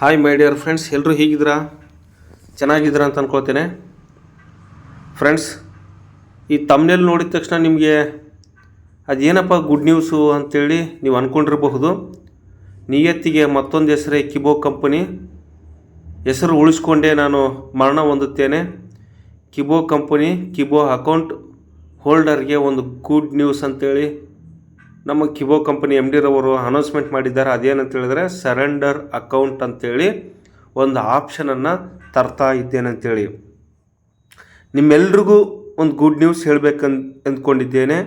Hi my dear friends ಎಲ್ಲರೂ ಹೀಗಿದ್ದೀರಾ? ಚೆನ್ನಾಗಿದ್ದೀರಾ ಅಂತ ಅಂದ್ಕೊಳ್ತೇನೆ ಫ್ರೆಂಡ್ಸ್ ಈ ತಮ್ಮನೇಲಿ ನೋಡಿದ ತಕ್ಷಣ ನಿಮಗೆ ಅದೇನಪ್ಪ ಗುಡ್ ನ್ಯೂಸು ಅಂತೇಳಿ ನೀವು ಅಂದ್ಕೊಂಡಿರಬಹುದು ನಿಯತ್ತಿಗೆ ಮತ್ತೊಂದು ಹೆಸರೇ ಕಿಬೋ ಕಂಪನಿ ಹೆಸರು ಉಳಿಸ್ಕೊಂಡೇ ನಾನು ಮರಣ ಹೊಂದುತ್ತೇನೆ. ಕಿಬೋ ಕಂಪನಿ ಕಿಬೋ ಅಕೌಂಟ್ ಹೋಲ್ಡರ್ಗೆ ಒಂದು ಗುಡ್ ನ್ಯೂಸ್ ಅಂತೇಳಿ ನಮ್ಮ ಕಿಬೋ ಕಂಪನಿ ಎಂ ಡಿರವರು ಅನೌನ್ಸ್ಮೆಂಟ್ ಮಾಡಿದ್ದಾರೆ. ಅದೇನಂತ ಹೇಳಿದ್ರೆ ಸರೆಂಡರ್ ಅಕೌಂಟ್ ಅಂತೇಳಿ ಒಂದು ಆಪ್ಷನನ್ನು ತರ್ತಾ ಇದ್ದೇನೆ ಅಂತೇಳಿ. ನಿಮ್ಮೆಲ್ರಿಗೂ ಒಂದು ಗುಡ್ ನ್ಯೂಸ್ ಹೇಳಬೇಕಂತ ಅಂದ್ಕೊಂಡಿದ್ದೇನೆ.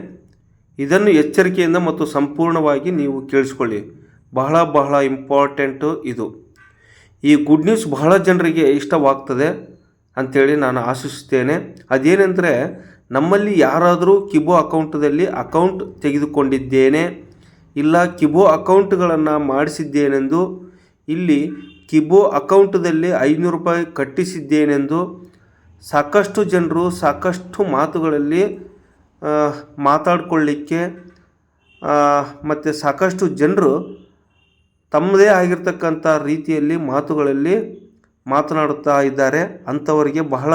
ಇದನ್ನು ಎಚ್ಚರಿಕೆಯಿಂದ ಮತ್ತು ಸಂಪೂರ್ಣವಾಗಿ ನೀವು ಕೇಳಿಸ್ಕೊಳ್ಳಿ. ಬಹಳ ಬಹಳ ಇಂಪಾರ್ಟೆಂಟು ಇದು. ಈ ಗುಡ್ ನ್ಯೂಸ್ ಬಹಳ ಜನರಿಗೆ ಇಷ್ಟವಾಗ್ತದೆ ಅಂಥೇಳಿ ನಾನು ಆಶಿಸುತ್ತೇನೆ. ಅದೇನೆಂದರೆ ನಮ್ಮಲ್ಲಿ ಯಾರಾದರೂ ಕಿಬೋ ಅಕೌಂಟದಲ್ಲಿ ಅಕೌಂಟ್ ತೆಗೆದುಕೊಂಡಿದ್ದೇನೆ, ಇಲ್ಲ ಕಿಬೋ ಅಕೌಂಟ್ಗಳನ್ನು ಮಾಡಿಸಿದ್ದೇನೆಂದು, ಇಲ್ಲಿ ಕಿಬೋ ಅಕೌಂಟದಲ್ಲಿ ಐನೂರು ರೂಪಾಯಿ ಕಟ್ಟಿಸಿದ್ದೇನೆಂದು ಸಾಕಷ್ಟು ಜನರು ಸಾಕಷ್ಟು ಮಾತುಗಳಲ್ಲಿ ಮಾತಾಡಿಕೊಳ್ಳಿಕ್ಕೆ ಮತ್ತು ಸಾಕಷ್ಟು ಜನರು ತಮ್ಮದೇ ಆಗಿರ್ತಕ್ಕಂಥ ರೀತಿಯಲ್ಲಿ ಮಾತುಗಳಲ್ಲಿ ಮಾತನಾಡುತ್ತಾ ಇದ್ದಾರೆ. ಅಂಥವರಿಗೆ ಬಹಳ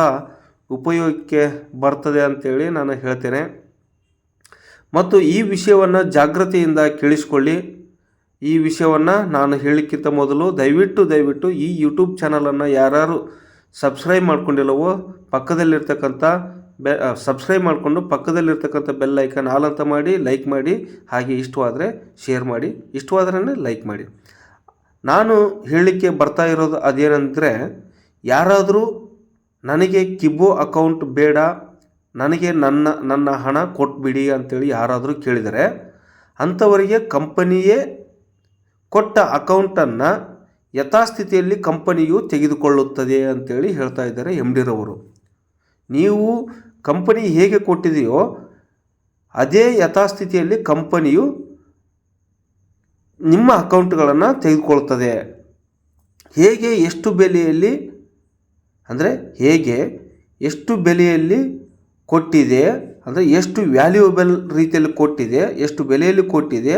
ಉಪಯೋಗಕ್ಕೆ ಬರ್ತದೆ ಅಂತೇಳಿ ನಾನು ಹೇಳ್ತೇನೆ. ಮತ್ತು ಈ ವಿಷಯವನ್ನು ಜಾಗ್ರತೆಯಿಂದ ಕೇಳಿಸ್ಕೊಳ್ಳಿ. ಈ ವಿಷಯವನ್ನು ನಾನು ಹೇಳಲಿಕ್ಕಿಂತ ಮೊದಲು ದಯವಿಟ್ಟು ದಯವಿಟ್ಟು ಈ ಯೂಟ್ಯೂಬ್ ಚಾನಲನ್ನು ಯಾರು ಸಬ್ಸ್ಕ್ರೈಬ್ ಮಾಡ್ಕೊಂಡಿಲ್ಲವೋ ಪಕ್ಕದಲ್ಲಿರ್ತಕ್ಕಂಥ ಬೆ ಸಬ್ಸ್ಕ್ರೈಬ್ ಮಾಡಿಕೊಂಡು ಪಕ್ಕದಲ್ಲಿರ್ತಕ್ಕಂಥ ಬೆಲ್ ಐಕನ್ ಆಲ್ ಅಂತ ಮಾಡಿ ಲೈಕ್ ಮಾಡಿ, ಹಾಗೆ ಇಷ್ಟವಾದರೆ ಶೇರ್ ಮಾಡಿ ಇಷ್ಟವಾದ್ರೆ ಲೈಕ್ ಮಾಡಿ. ನಾನು ಹೇಳಲಿಕ್ಕೆ ಬರ್ತಾ ಇರೋದು ಅದೇನೆಂದರೆ, ಯಾರಾದರೂ ನನಗೆ ಕಿಬೋ ಅಕೌಂಟ್ ಬೇಡ, ನನಗೆ ನನ್ನ ನನ್ನ ಹಣ ಕೊಟ್ಬಿಡಿ ಅಂತೇಳಿ ಯಾರಾದರೂ ಕೇಳಿದರೆ, ಅಂಥವರಿಗೆ ಕಂಪನಿಯೇ ಕೊಟ್ಟ ಅಕೌಂಟನ್ನು ಯಥಾಸ್ಥಿತಿಯಲ್ಲಿ ಕಂಪನಿಯು ತೆಗೆದುಕೊಳ್ಳುತ್ತದೆ ಅಂತೇಳಿ ಹೇಳ್ತಾ ಇದ್ದಾರೆ ಎಂ ಡಿರವರು ನೀವು ಕಂಪನಿ ಹೇಗೆ ಕೊಟ್ಟಿದೆಯೋ ಅದೇ ಯಥಾಸ್ಥಿತಿಯಲ್ಲಿ ಕಂಪನಿಯು ನಿಮ್ಮ ಅಕೌಂಟ್ಗಳನ್ನು ತೆಗೆದುಕೊಳ್ತದೆ. ಹೇಗೆ ಎಷ್ಟು ಬೆಲೆಯಲ್ಲಿ ಅಂದರೆ ಹೇಗೆ ಎಷ್ಟು ಬೆಲೆಯಲ್ಲಿ ಕೊಟ್ಟಿದೆ, ಅಂದರೆ ಎಷ್ಟು ವ್ಯಾಲ್ಯೂಯಬಲ್ ರೀತಿಯಲ್ಲಿ ಕೊಟ್ಟಿದೆ, ಎಷ್ಟು ಬೆಲೆಯಲ್ಲಿ ಕೊಟ್ಟಿದೆ,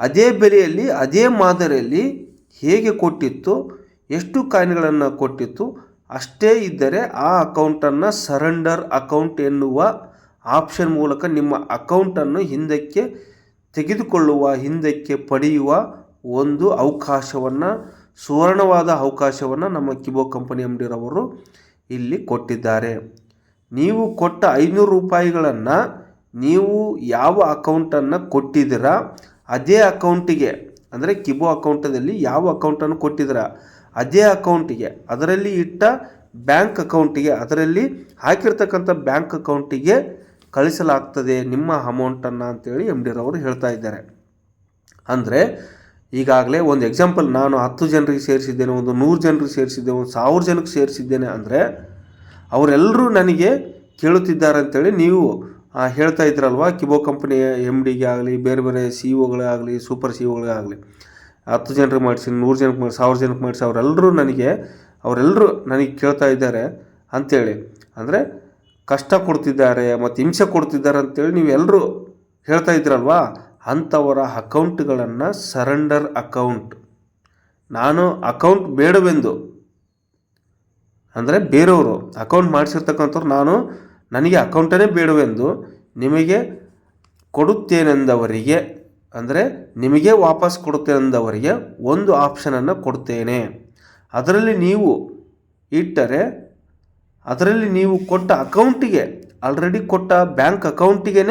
ಅದೇ ಬೆಲೆಯಲ್ಲಿ, ಅದೇ ಮಾದರಿಯಲ್ಲಿ ಹೇಗೆ ಕೊಟ್ಟಿತ್ತು, ಎಷ್ಟು ಕಾಯಿನ್ಗಳನ್ನು ಕೊಟ್ಟಿತ್ತು, ಅಷ್ಟೇ ಇದ್ದರೆ ಆ ಅಕೌಂಟನ್ನು ಸರೆಂಡರ್ ಅಕೌಂಟ್ ಎನ್ನುವ ಆಪ್ಷನ್ ಮೂಲಕ ನಿಮ್ಮ ಅಕೌಂಟನ್ನು ಹಿಂದಕ್ಕೆ ತೆಗೆದುಕೊಳ್ಳುವ, ಹಿಂದಕ್ಕೆ ಪಡೆಯುವ ಒಂದು ಅವಕಾಶವನ್ನು ಸುವರ್ಣವಾದ ಅವಕಾಶವನ್ನು ನಮ್ಮ ಕಿಬೋ ಕಂಪನಿ ಎಂ ಡಿರವರು ಇಲ್ಲಿ ಕೊಟ್ಟಿದ್ದಾರೆ. ನೀವು ಕೊಟ್ಟ ಐನೂರು ರೂಪಾಯಿಗಳನ್ನು ನೀವು ಯಾವ ಅಕೌಂಟನ್ನು ಕೊಟ್ಟಿದ್ದೀರಾ, ಅದೇ ಅಕೌಂಟಿಗೆ ಅಂದರೆ ಕಿಬೋ ಅಕೌಂಟದಲ್ಲಿ ಯಾವ ಅಕೌಂಟನ್ನು ಕೊಟ್ಟಿದ್ದೀರಾ, ಅದೇ ಅಕೌಂಟಿಗೆ ಅದರಲ್ಲಿ ಇಟ್ಟ ಬ್ಯಾಂಕ್ ಅಕೌಂಟಿಗೆ ಅದರಲ್ಲಿ ಹಾಕಿರ್ತಕ್ಕಂಥ ಬ್ಯಾಂಕ್ ಅಕೌಂಟಿಗೆ ಕಳಿಸಲಾಗ್ತದೆ ನಿಮ್ಮ ಅಮೌಂಟನ್ನು ಅಂತೇಳಿ ಎಂ ಡಿರವರು ಹೇಳ್ತಾ ಇದ್ದಾರೆ. ಅಂದರೆ ಈಗಾಗಲೇ ಒಂದು ಎಕ್ಸಾಂಪಲ್ ನಾನು ಹತ್ತು ಜನರಿಗೆ ಸೇರಿಸಿದ್ದೇನೆ, ಒಂದು ನೂರು ಜನರಿಗೆ ಸೇರಿಸಿದ್ದೇನೆ, ಒಂದು ಸಾವಿರ ಜನಕ್ಕೆ ಸೇರಿಸಿದ್ದೇನೆ ಅಂದರೆ ಅವರೆಲ್ಲರೂ ನನಗೆ ಕೇಳುತ್ತಿದ್ದಾರೆ ಅಂತೇಳಿ ನೀವು ಹೇಳ್ತಾ ಇದ್ರಲ್ವ? ಕಿಬೋ ಕಂಪ್ನಿಯ ಎಂ ಡಿಗೆ ಆಗಲಿ, ಬೇರೆ ಬೇರೆ ಸಿ ಒಗಳೇ ಆಗಲಿ ಸೂಪರ್ ಸಿ ಒಗಳಾಗಲಿ ಹತ್ತು ಜನರಿಗೆ ಮಾಡಿಸಿ, ನೂರು ಜನಕ್ಕೆ ಮಾಡಿಸಿ, ಸಾವಿರ ಜನಕ್ಕೆ ಮಾಡಿಸಿ, ಅವರೆಲ್ಲರೂ ನನಗೆ ಅವರೆಲ್ಲರೂ ನನಗೆ ಕೇಳ್ತಾ ಇದ್ದಾರೆ ಅಂಥೇಳಿ ಅಂದರೆ ಕಷ್ಟ ಕೊಡ್ತಿದ್ದಾರೆ, ಮತ್ತು ಹಿಂಸೆ ಕೊಡ್ತಿದ್ದಾರೆ ಅಂತೇಳಿ ನೀವೆಲ್ಲರೂ ಹೇಳ್ತಾ ಇದ್ರಲ್ವಾ? ಅಂಥವರ ಅಕೌಂಟ್ಗಳನ್ನು ಸರೆಂಡರ್ ಅಕೌಂಟ್. ನಾನು ಅಕೌಂಟ್ ಬೇಡವೆಂದು. ಅಂದರೆ ಬೇರೆಯವರು, ಅಕೌಂಟ್ ಮಾಡಿಸಿರ್ತಕ್ಕಂಥವ್ರು, ನಾನು ನನಗೆ ಅಕೌಂಟನೇ ಬೇಡವೆಂದು ನಿಮಗೆ ಕೊಡುತ್ತೇನೆಂದವರಿಗೆ, ಅಂದರೆ ನಿಮಗೆ ವಾಪಸ್ ಕೊಡುತ್ತೇನೆಂದವರಿಗೆ ಒಂದು ಆಪ್ಷನನ್ನು ಕೊಡ್ತೇನೆ. ಅದರಲ್ಲಿ ನೀವು ಇಟ್ಟರೆ, ಅದರಲ್ಲಿ ನೀವು ಕೊಟ್ಟ ಅಕೌಂಟಿಗೆ ಆಲ್ರೆಡಿ ಕೊಟ್ಟ ಬ್ಯಾಂಕ್ ಅಕೌಂಟಿಗೆ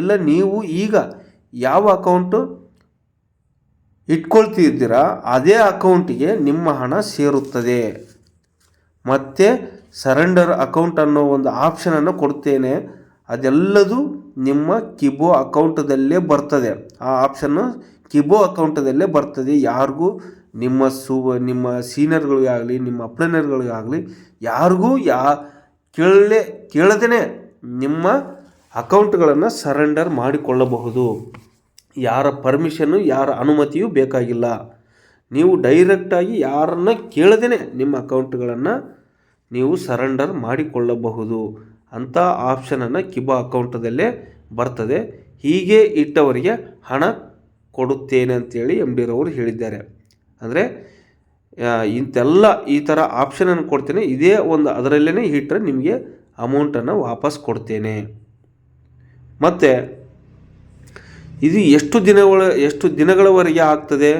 ಇಲ್ಲ ನೀವು ಈಗ ಯಾವ ಅಕೌಂಟು ಇಟ್ಕೊಳ್ತಿದ್ದೀರಾ, ಅದೇ ಅಕೌಂಟಿಗೆ ನಿಮ್ಮ ಹಣ ಸೇರುತ್ತದೆ. ಮತ್ತು ಸರೆಂಡರ್ ಅಕೌಂಟ್ ಅನ್ನೋ ಒಂದು ಆಪ್ಷನನ್ನು ಕೊಡ್ತೇನೆ. ಅದೆಲ್ಲದೂ ನಿಮ್ಮ ಕಿಬೋ ಅಕೌಂಟದಲ್ಲೇ ಬರ್ತದೆ. ಆ ಆಪ್ಷನ್ನು ಕಿಬೋ ಅಕೌಂಟದಲ್ಲೇ ಬರ್ತದೆ. ಯಾರಿಗೂ ನಿಮ್ಮ ಸು, ನಿಮ್ಮ ಸೀನಿಯರ್ಗಳಿಗಾಗಲಿ ನಿಮ್ಮ ಅಪ್ಲೈನರ್ಗಳಿಗಾಗಲಿ ಯಾರಿಗೂ ಯಾ, ಕೇಳಲೇ ಕೇಳದೇ ನಿಮ್ಮ ಅಕೌಂಟ್ಗಳನ್ನು ಸರೆಂಡರ್ ಮಾಡಿಕೊಳ್ಳಬಹುದು. ಯಾರ ಪರ್ಮಿಷನ್ನು, ಯಾರ ಅನುಮತಿಯೂ ಬೇಕಾಗಿಲ್ಲ. ನೀವು ಡೈರೆಕ್ಟಾಗಿ ಯಾರನ್ನ ಕೇಳದೇ ನಿಮ್ಮ ಅಕೌಂಟ್ಗಳನ್ನು ನೀವು ಸರೆಂಡರ್ ಮಾಡಿಕೊಳ್ಳಬಹುದು. ಅಂಥ ಆಪ್ಷನನ್ನು ಕಿಬಾ ಅಕೌಂಟದಲ್ಲೇ ಬರ್ತದೆ. ಹೀಗೆ ಇಟ್ಟವರಿಗೆ ಹಣ ಕೊಡುತ್ತೇನೆ ಅಂತೇಳಿ ಎಂ ಡಿರವರು ಹೇಳಿದ್ದಾರೆ. ಅಂದರೆ ಇಂತೆಲ್ಲ ಈ ಥರ ಆಪ್ಷನನ್ನು ಕೊಡ್ತೇನೆ. ಇದೇ ಒಂದು ಅದರಲ್ಲೇ ಇಟ್ಟರೆ ನಿಮಗೆ ಅಮೌಂಟನ್ನು ವಾಪಸ್ ಕೊಡ್ತೇನೆ. ಮತ್ತು ಇದು ಎಷ್ಟು ದಿನಗಳ, ಎಷ್ಟು ದಿನಗಳವರೆಗೆ ಆಗ್ತದೆ?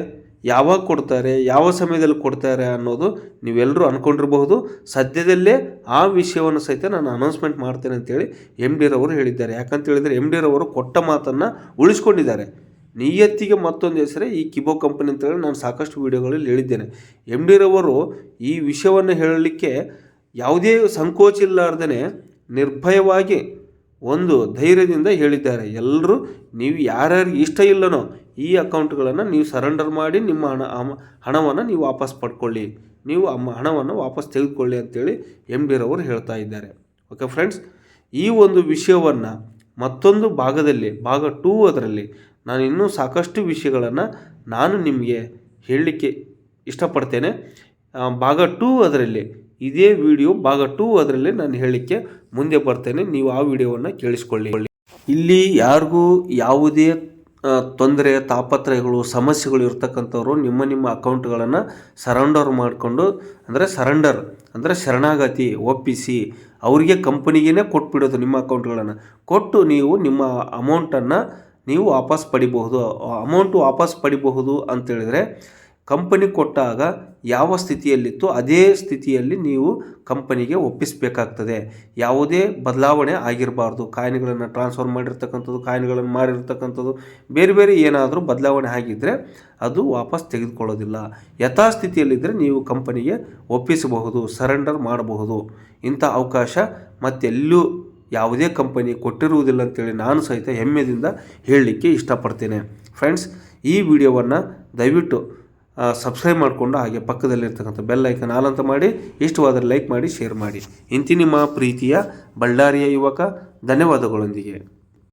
ಯಾವಾಗ ಕೊಡ್ತಾರೆ? ಯಾವ ಸಮಯದಲ್ಲಿ ಕೊಡ್ತಾರೆ ಅನ್ನೋದು ನೀವೆಲ್ಲರೂ ಅಂದ್ಕೊಂಡಿರಬಹುದು ಸದ್ಯದಲ್ಲೇ ಆ ವಿಷಯವನ್ನು ಸಹಿತ ನಾನು ಅನೌನ್ಸ್ಮೆಂಟ್ ಮಾಡ್ತೇನೆ ಅಂತೇಳಿ ಎಂ ಡಿರವರು ಹೇಳಿದ್ದಾರೆ. ಯಾಕಂತ ಹೇಳಿದರೆ ಎಂ ಡಿರವರು ಕೊಟ್ಟ ಮಾತನ್ನು ಉಳಿಸ್ಕೊಂಡಿದ್ದಾರೆ. ನಿಯತ್ತಿಗೆ ಮತ್ತೊಂದು ಹೆಸರೇ ಈ ಕಿಬೋ ಕಂಪನಿ ಅಂತೇಳಿ ನಾನು ಸಾಕಷ್ಟು ವಿಡಿಯೋಗಳಲ್ಲಿ ಹೇಳಿದ್ದೇನೆ. ಎಂ ಡಿರವರು ಈ ವಿಷಯವನ್ನು ಹೇಳಲಿಕ್ಕೆ ಯಾವುದೇ ಸಂಕೋಚ ಇಲ್ಲಾರ್ದೇ ನಿರ್ಭಯವಾಗಿ ಒಂದು ಧೈರ್ಯದಿಂದ ಹೇಳಿದ್ದಾರೆ. ಎಲ್ಲರೂ ನೀವು ಯಾರ್ಯಾರಿಗೆ ಇಷ್ಟ ಇಲ್ಲನೋ ಈ ಅಕೌಂಟ್ಗಳನ್ನು ನೀವು ಸರೆಂಡರ್ ಮಾಡಿ ನಿಮ್ಮ ಹಣ ಹಣವನ್ನು ನೀವು ವಾಪಸ್ ಪಡ್ಕೊಳ್ಳಿ. ನೀವು ಅಮ್ಮ, ಹಣವನ್ನು ವಾಪಸ್ ತೆಗೆದುಕೊಳ್ಳಿ ಅಂತೇಳಿ ಎಂ ಡಿರವರು ಹೇಳ್ತಾ ಇದ್ದಾರೆ. ಓಕೆ ಫ್ರೆಂಡ್ಸ್ ಈ ಒಂದು ವಿಷಯವನ್ನು ಮತ್ತೊಂದು ಭಾಗದಲ್ಲಿ, ಭಾಗ ಟೂ ಅದರಲ್ಲಿ ನಾನು ಇನ್ನೂ ಸಾಕಷ್ಟು ವಿಷಯಗಳನ್ನು ನಾನು ನಿಮಗೆ ಹೇಳಲಿಕ್ಕೆ ಇಷ್ಟಪಡ್ತೇನೆ. ಭಾಗ ಟೂ ಅದರಲ್ಲಿ ಇದೇ ವಿಡಿಯೋ ಭಾಗ ಟೂ ಅದರಲ್ಲಿ ನಾನು ಹೇಳಿಕ್ಕೆ ಮುಂದೆ ಬರ್ತೇನೆ. ನೀವು ಆ ವಿಡಿಯೋವನ್ನು ಕೇಳಿಸ್ಕೊಳ್ಳಿ. ಇಲ್ಲಿ ಯಾರಿಗೂ ಯಾವುದೇ ತೊಂದರೆ, ತಾಪತ್ರಯಗಳು, ಸಮಸ್ಯೆಗಳು ಇರ್ತಕ್ಕಂಥವ್ರು ನಿಮ್ಮ ನಿಮ್ಮ ಅಕೌಂಟ್ಗಳನ್ನು ಸರೆಂಡರ್ ಮಾಡಿಕೊಂಡು, ಅಂದರೆ ಸರೆಂಡರ್, ಅಂದರೆ ಶರಣಾಗತಿ ಒಪ್ಪಿಸಿ ಅವರಿಗೆ ಕಂಪನಿಗೇ ಕೊಟ್ಬಿಡೋದು ನಿಮ್ಮ ಅಕೌಂಟ್ಗಳನ್ನು. ಕೊಟ್ಟು ನೀವು ನಿಮ್ಮ ಅಮೌಂಟನ್ನು ನೀವು ವಾಪಸ್ ಪಡಿಬಹುದು. ಅಮೌಂಟು ವಾಪಸ್ ಪಡಿಬಹುದು ಅಂತೇಳಿದರೆ ಕಂಪನಿ ಕೊಟ್ಟಾಗ ಯಾವ ಸ್ಥಿತಿಯಲ್ಲಿತ್ತು ಅದೇ ಸ್ಥಿತಿಯಲ್ಲಿ ನೀವು ಕಂಪನಿಗೆ ಒಪ್ಪಿಸಬೇಕಾಗ್ತದೆ. ಯಾವುದೇ ಬದಲಾವಣೆ ಆಗಿರಬಾರ್ದು. ಕಾಯಿನ್ಗಳನ್ನು ಟ್ರಾನ್ಸ್ಫರ್ ಮಾಡಿರ್ತಕ್ಕಂಥದ್ದು, ಕಾಯಿನ್ಗಳನ್ನು ಮಾರಿರ್ತಕ್ಕಂಥದ್ದು, ಬೇರೆ ಬೇರೆ ಏನಾದರೂ ಬದಲಾವಣೆ ಆಗಿದ್ದರೆ ಅದು ವಾಪಸ್ ತೆಗೆದುಕೊಳ್ಳೋದಿಲ್ಲ. ಯಥಾಸ್ಥಿತಿಯಲ್ಲಿದ್ದರೆ ನೀವು ಕಂಪನಿಗೆ ಒಪ್ಪಿಸಬಹುದು ಸರೆಂಡರ್ ಮಾಡಬಹುದು. ಇಂಥ ಅವಕಾಶ ಮತ್ತೆಲ್ಲೂ ಯಾವುದೇ ಕಂಪನಿ ಕೊಟ್ಟಿರುವುದಿಲ್ಲ ಅಂತೇಳಿ ನಾನು ಸಹಿತ ಹೆಮ್ಮೆದಿಂದ ಹೇಳಲಿಕ್ಕೆ ಇಷ್ಟಪಡ್ತೇನೆ. ಫ್ರೆಂಡ್ಸ್ ಈ ವಿಡಿಯೋವನ್ನು ದಯವಿಟ್ಟು ಸಬ್ಸ್ಕ್ರೈಬ್ ಮಾಡಿಕೊಂಡು ಹಾಗೆ ಪಕ್ಕದಲ್ಲಿರ್ತಕ್ಕಂಥ ಬೆಲ್ ಐಕನ್ ಆಲ್ ಮಾಡಿ ಇಷ್ಟವಾದರೆ ಲೈಕ್ ಮಾಡಿ ಶೇರ್ ಮಾಡಿ. ಇಂತಿ ನಿಮ್ಮ ಪ್ರೀತಿಯ ಬಳ್ಳಾರಿಯ ಯುವಕ, ಧನ್ಯವಾದಗಳೊಂದಿಗೆ.